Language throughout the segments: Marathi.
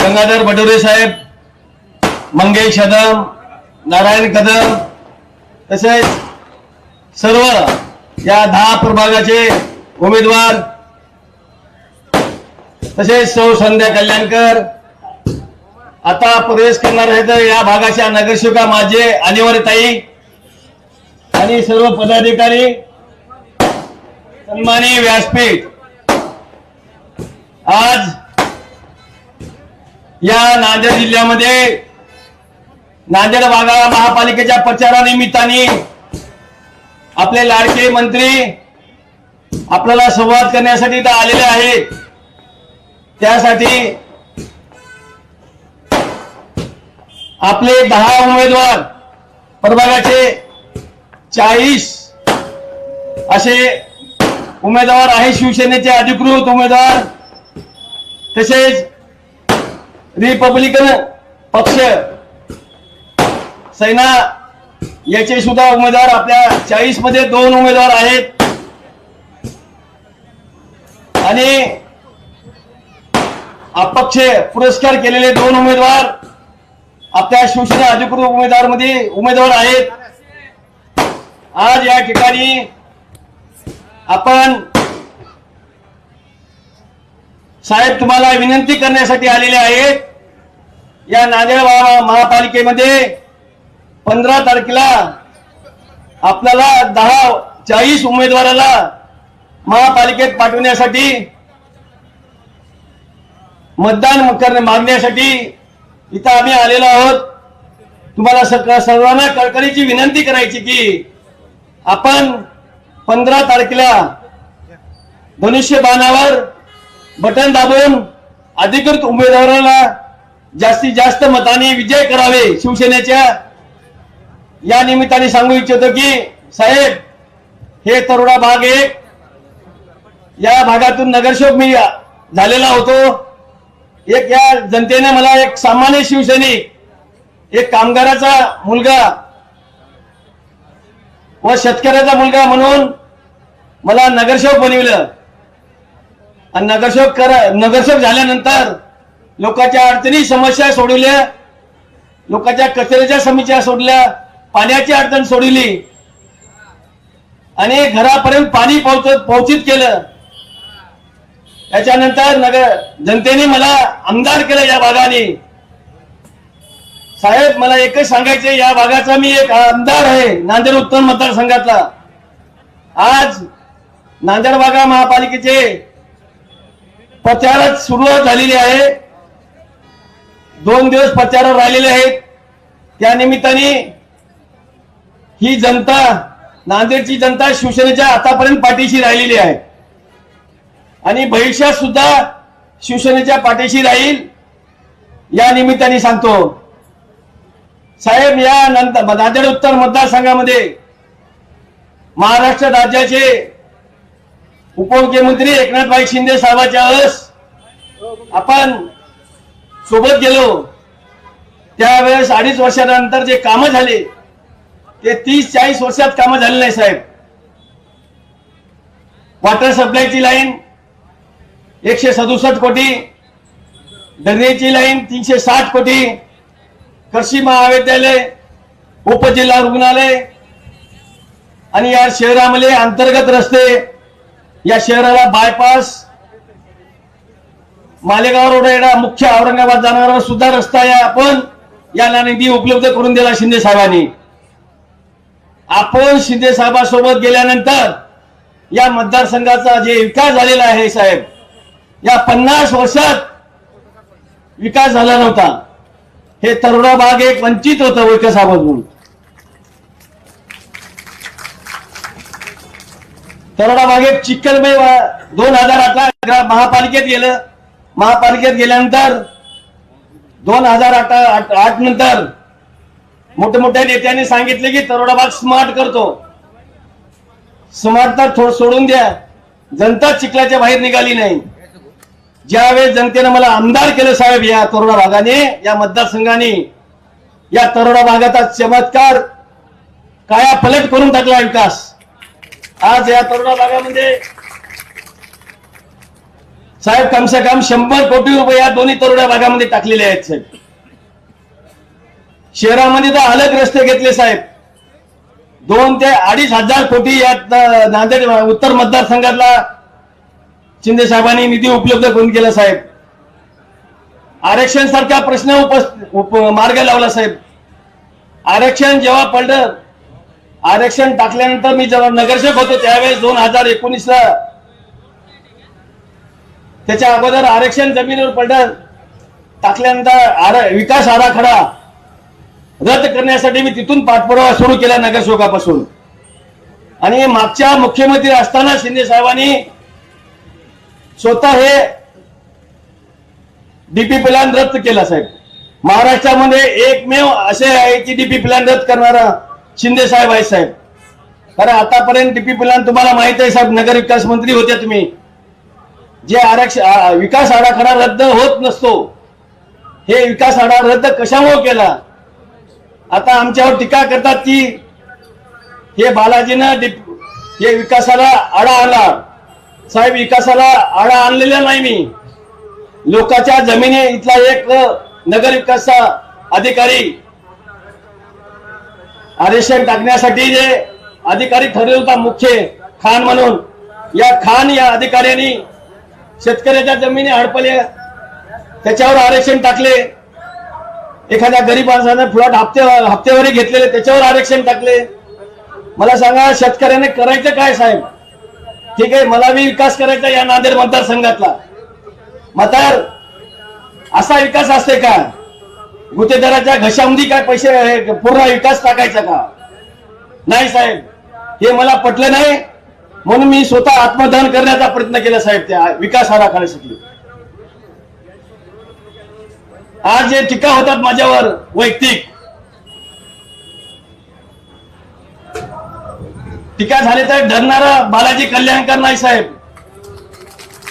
गंगाधर बडोरे साहेब मंगेश कदम नारायण कदम तसेच सर्व या दहा प्रभागाचे उमेदवार तसेच सौ संध्या कल्याणकर. आता प्रवेश करणार आहेत या भागाच्या नगरसेविका माझे अनिवार्यताई आणि सर्व पदाधिकारी सन्मानी व्यासपीठ. आज या नांदेड जिल्ह्यामध्ये नांदेड भागाला महापालिकेच्या प्रचारानिमित्ताने आपले लाडके मंत्री आपल्याला संवाद करण्यासाठी इथं आलेले आहेत. त्यासाठी आपले दहा उमेदवार प्रभागाचे चाळीस असे उमेदवार आहे शिवसेनेचे अधिकृत उमेदवार तसेच रिपब्लिकन पक्ष. सेना याचे सुद्धा उमेदवार आपल्या चाळीसमध्ये दोन उमेदवार आहेत. आणि अपक्ष पुरस्कार केलेले दोन उमेदवार आपल्या शिवसेना अधिकृत उमेदवारमध्ये उमेदवार आहेत. आज या ठिकाणी आपण साहेब तुम्हाला विनंती करण्यासाठी आलेले आहेत. या नांदेड महापालिकेमध्ये पंधरा तारखेला आपल्याला दहा चाळीस उमेदवाराला महापालिकेत पाठवण्यासाठी मतदान करणे मागण्यासाठी इथं आम्ही आलेलो आहोत. तुम्हाला सर्वांना कळकळीची विनंती करायची की आपण पंधरा तारखेला धनुष्य बाणावर बटन दाबून अधिकृत उमेदवाराला जास्तीत जास्त मताने विजय करावे शिवसेनेच्या. या निमित्ताने सांगू इच्छितो की साहेब हे तरुणा भाग एक या भागातून नगरसेवक मी झालेला होतो. एक या जनतेने मला एक सामान्य शिवसैनिक एक कामगाराचा मुलगा व शेतकऱ्याचा मुलगा म्हणून मला नगरसेवक बनविलं. आणि नगरसेवक कर नगरसेवक झाल्यानंतर लोकांच्या अडचणी समस्या सोडवल्या. लोकांच्या कचऱ्याच्या समस्या सोडल्या. पाण्याची अडचण सोडली आणि घरापर्यंत पाणी पोहोचत पोहोचित केलं. त्याच्यानंतर नगर जनतेने मला आमदार केलं या भागाने. साहेब मला एकच सांगायचे या भागाचा मी एक आमदार आहे नांदेड उत्तर मतदारसंघातला. आज नांदेड भागा महापालिकेचे प्रचारात सुरुवात झालेली आहे. दोन दिवस प्रचारावर राहिलेले आहेत. त्या निमित्ताने ही जनता नांदेडची जनता शिवसेनेच्या आतापर्यंत पाठीशी राहिलेली आहे. आणि भविष्यात सुद्धा शिवसेनेच्या पाठीशी राहील या निमित्ताने सांगतो. साहेब या नंतर नांदेड उत्तर मतदारसंघामध्ये महाराष्ट्र राज्याचे उपमुख्यमंत्री एकनाथभाई शिंदे साहेबांच्या वेळेस आपण सोबत गेलो. त्यावेळेस अडीच वर्षानंतर जे कामं झाले ते तीस चाळीस वर्षात कामं झाले नाही साहेब. वॉटर सप्लायची लाईन एकशे सदुसष्ट कोटी ड्रेनेजची लाईन तीनशे साठ कोटी कृषी महाविद्यालय उपजिल्हा रुग्णालय आणि या शहरामध्ये अंतर्गत रस्ते या शहराला बायपास मालेगाव रोड येणार मुख्य औरंगाबाद जाणारा सुद्धा रस्ता या आपण. याला निधी उपलब्ध करून दिला शिंदे साहेबांनी. आपण शिंदे साहेबांसोबत गेल्यानंतर या मतदारसंघाचा जे विकास झालेला आहे साहेब या पन्नास वर्षात विकास झाला नव्हता. हे तरुणा भाग एक वंचित होतं विकासामधून तरुणा भाग एक चिखलमय दोन हजार अठरा महापालिकेत गेलं. महापालिकेत गेल्यानंतर दोन हजार आठ आठ- आठ नंतर मोठ्या मोठ्या नेत्यांनी सांगितले की तरोडा भाग स्मार्ट करतो. स्मार्ट तर थोडं सोडून द्या. जनता चिखलाच्या बाहेर निघाली नाही. ज्यावेळेस जनतेनं मला आमदार केलं साहेब या तरोडा भागाने या मतदारसंघाने या तरुणा भागाचा चमत्कार काया पलट करून टाकला विकास. आज या तरुणा भागामध्ये साहेब कम से कम शंभर कोटी रुपये या दोन्ही तरुड्या भागामध्ये टाकलेले आहेत साहेब. शहरामध्ये तर अलग रस्ते घेतले साहेब. दोन ते अडीच हजार कोटी या नांदेड उत्तर मतदारसंघातला शिंदे साहेबांनी निधी उपलब्ध करून केला साहेब. आरक्षण सारखा प्रश्न उप मार्ग लावला साहेब. आरक्षण जेव्हा पडलं आरक्षण टाकल्यानंतर मी जेव्हा नगरसेवक होतो त्यावेळेस दोन हजार एकोणीसला त्याच्या अगोदर आरक्षण जमिनीवर पडलं. टाकल्यानंतर आर- विकास आराखडा रद्द करण्यासाठी मी तिथून पाठपुरावा सुरू केला नगरसेवकापासून. आणि मागच्या मुख्यमंत्री असताना शिंदे साहेबांनी स्वतः हे डीपी प्लॅन रद्द केला साहेब. महाराष्ट्रामध्ये एकमेव असे आहे की डीपी प्लॅन रद्द करणारा शिंदे साहेब आहे साहेब. कारण आतापर्यंत डीपी प्लॅन तुम्हाला माहीत आहे साहेब. नगर विकास मंत्री होते तुम्ही. जे आरक्षण विकास आराखडा रद्द होत नसतो हे विकास आराखडा रद्द कशामुळे केला? आता आमच्यावर टीका करतात की हे बालाजीनं हे विकासाला आडा आणला. साहेब विकासाला आडा आणलेला नाही मी. लोकांच्या जमिनी इथला एक नगर विकास अधिकारी आरक्षण टाकण्यासाठी जे अधिकारी ठरले होता मुख्य खान म्हणून या खान या अधिकाऱ्यांनी शेतकऱ्याच्या जमिनी हडपल्या त्याच्यावर आरक्षण टाकले. एखाद्या गरीब माणसानं फ्लॉट हप्ते हप्तेवारी घेतलेले त्याच्यावर आरक्षण टाकले. मला सांगा शेतकऱ्याने करायचं काय साहेब? ठीक आहे मला मी विकास करायचा या नांदेड मतदारसंघातला. मतार असा विकास असते का? गुतेदाराच्या घशामध्ये काय पैसे पूर्ण विकास टाकायचा का? नाही साहेब हे मला पटलं नाही. म्हणून मी स्वतः आत्मदान करण्याचा प्रयत्न केला साहेब त्या विकास आराखड्यासाठी आज जे टीका होतात माझ्यावर वैयक्तिक टीका झाली तर धरणारा बालाजी कल्याणकर नाही साहेब.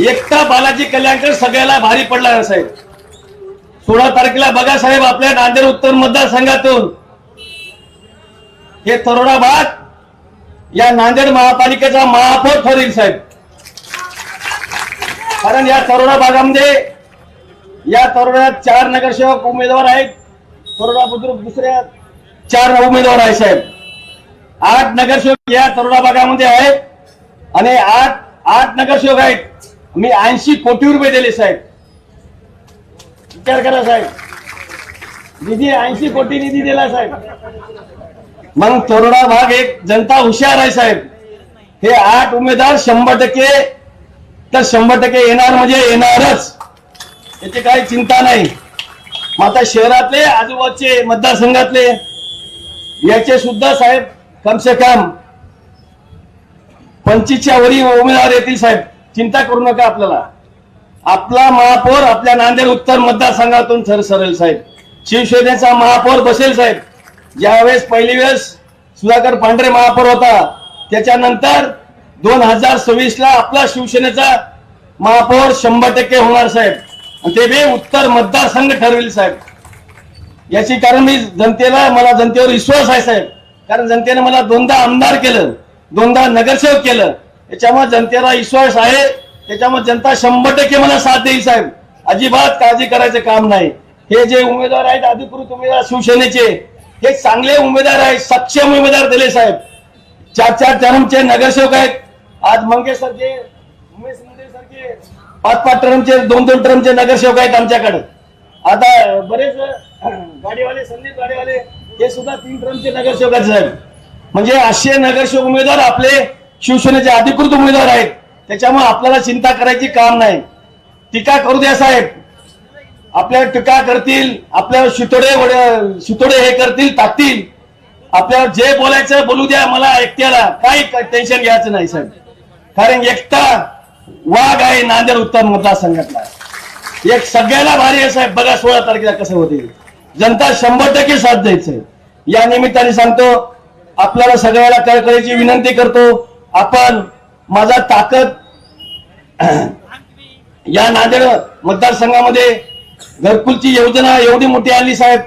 एकटा बालाजी कल्याणकर सगळ्याला भारी पडला साहेब. सोळा तारखेला बघा साहेब आपल्या नांदेड उत्तर मतदारसंघातून. हे तरुणाबाद या नांदेड महापालिकेचा महापौर ठरेल साहेब. कारण या तरोडा भागामध्ये या तरोड्यात चार नगरसेवक उमेदवार आहेत. तरोडा बुद्रुक दुसऱ्या चार उमेदवार आहेत साहेब. आठ नगरसेवक या तरोडा भागामध्ये आहेत आणि आठ आठ नगरसेवक आहेत. मी ऐंशी कोटी रुपये दिले साहेब. विचार करा साहेब. निधी ऐंशी कोटी निधी दिला साहेब. मग तोरणा भाग एक जनता हुशार आहे साहेब. हे आठ उमेदवार शंभर टक्के तर शंभर टक्के येणार म्हणजे येणारच. याची काही चिंता नाही. मग आता शहरातले आजूबाजूचे मतदारसंघातले याचे सुद्धा साहेब कम से कम पंचवीसच्या वरी उमेदवार येतील साहेब. चिंता करू नका आपल्याला. आपला महापौर आपल्या नांदेड उत्तर मतदारसंघातून सर सरेल साहेब. शिवसेनेचा महापौर बसेल साहेब. ज्यावेळेस पहिली वेळेस सुधाकर पांढरे महापौर होता त्याच्यानंतर दोन हजार सव्वीस ला आपला शिवसेनेचा महापौर शंभर टक्के होणार साहेब. ते बी उत्तर मतदारसंघ ठरवेल साहेब. याची कारण मी जनतेला मला जनतेवर विश्वास आहे साहेब. कारण जनतेने मला दोनदा आमदार केलं दोनदा नगरसेवक केलं. याच्यामुळे जनतेला विश्वास आहे. त्याच्यामुळे जनता शंभर टक्के मला साथ देईल साहेब. अजिबात काळजी करायचं काम नाही. हे जे उमेदवार आहेत अधिकृत उमेदवार शिवसेनेचे हे चांगले उमेदवार आहेत सक्षम उमेदवार दिले साहेब. चार चार टर्मचे नगरसेवक आहेत. आज मंगेश सारखे उमेश मुंडे सारखे पाच पाच टर्मचे दोन दोन टर्मचे नगरसेवक आहेत आमच्याकडे. आता बरेच गाडीवाले संदीप गाडीवाले हे सुद्धा तीन टर्मचे नगरसेवक आहेत साहेब. म्हणजे असे नगरसेवक उमेदवार आपले शिवसेनेचे अधिकृत उमेदवार आहेत. त्याच्यामुळे आपल्याला चिंता करायची काम नाही. टीका करू द्या साहेब. आपल्यावर टीका करतील आपल्यावर शितोडे वड- शितोडे हे करतील टाकतील. आपल्यावर जे बोलायचं बोलू द्या मला एकट्याला. काही टेन्शन घ्यायचं नाही साहेब. कारण एकटा वाघ आहे नांदेड उत्तर मतदारसंघातला. एक सगळ्याला भारी आहे साहेब. बघा सोळा तारखेला कसं होते. जनता शंभर टक्के साथ द्यायचं. या निमित्ताने सांगतो आपल्याला सगळ्याला कळकळीची विनंती करतो. आपण माझा ताकद या नांदेड मतदारसंघामध्ये घरकुलची योजना एवढी मोठी आली साहेब.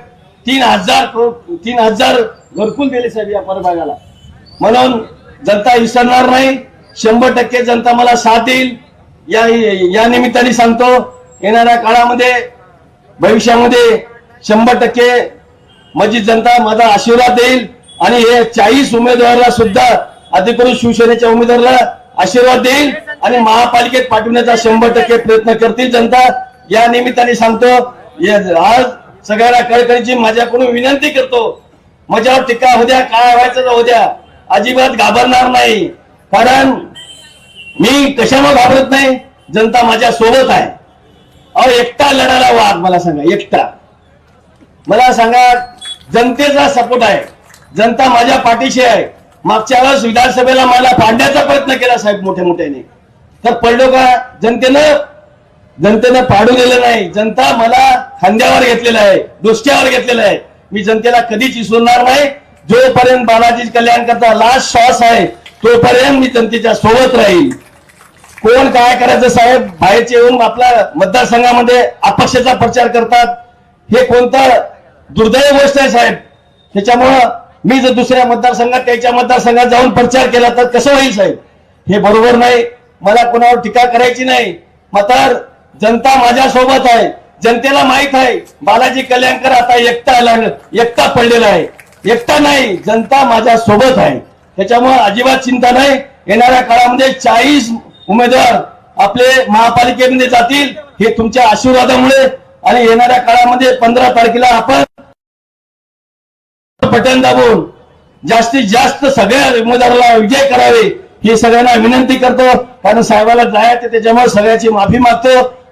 तीन हजार तीन हजार घरकुल दिले साहेब या परभागाला. म्हणून जनता विसरणार नाही. शंभर टक्के जनता मला साथ देईल. या या निमित्ताने सांगतो येणाऱ्या काळामध्ये भविष्यामध्ये शंभर टक्के माझी जनता माझा आशीर्वाद देईल. आणि हे चाळीस उमेदवाराला सुद्धा अधिकृत शिवसेनेच्या उमेदवाराला आशीर्वाद देईल. आणि महापालिकेत पाठवण्याचा शंभर टक्के प्रयत्न करतील जनता. या निमित्ताने सांगतो आज सगळ्यांना कळकळीची माझ्याकडून विनंती करतो. माझ्यावर टीका होद्या काय व्हायचं होद्या द्या. अजिबात घाबरणार नाही. कारण मी कशामुळे घाबरत नाही? जनता माझ्या सोबत आहे. अहो एकटा लढायला वाद मला सांगा एकटा. मला सांगा जनतेचा सपोर्ट आहे. जनता माझ्या पाठीशी आहे. मागच्या वेळेस विधानसभेला मला पाडण्याचा प्रयत्न केला साहेब मोठ्या मोठ्याने. तर पडलो का? जनतेनं जनतेनं पाडू दिलेलं नाही. जनता मला खांद्यावर घेतलेलं आहे दुसऱ्यावर घेतलेलं आहे. मी जनतेला कधीच विसरणार नाही. जोपर्यंत बालाजी कल्याण करता लास्ट श्वास आहे तोपर्यंत मी जनतेच्या सोबत राहील. कोण काय करायचं साहेब? बाहेरचे येऊन आपल्या मतदारसंघामध्ये अपक्षाचा प्रचार करतात. हे कोणतं दुर्दैव गोष्ट आहे साहेब? त्याच्यामुळं मी जर दुसऱ्या मतदारसंघात त्याच्या मतदारसंघात जाऊन प्रचार केला तर कसं होईल साहेब? हे बरोबर नाही. मला कोणावर टीका करायची नाही. मात्र जनता माझ्या सोबत आहे. जनतेला माहीत आहे. बालाजी कल्याणकर आता एकटा आला एकटा पडलेला आहे. एकटा नाही जनता माझ्या सोबत आहे. त्याच्यामुळे अजिबात चिंता नाही. येणाऱ्या काळामध्ये चाळीस उमेदवार आपले महापालिकेमध्ये जातील हे तुमच्या आशीर्वादामुळे. आणि येणाऱ्या काळामध्ये पंधरा तारखेला आपण पटन दाबून जास्तीत जास्त सगळ्या उमेदवाराला विजय करावे ही सगळ्यांना विनंती करतो. कारण साहेबाला जायचं त्याच्यामुळे सगळ्याची माफी मागतो.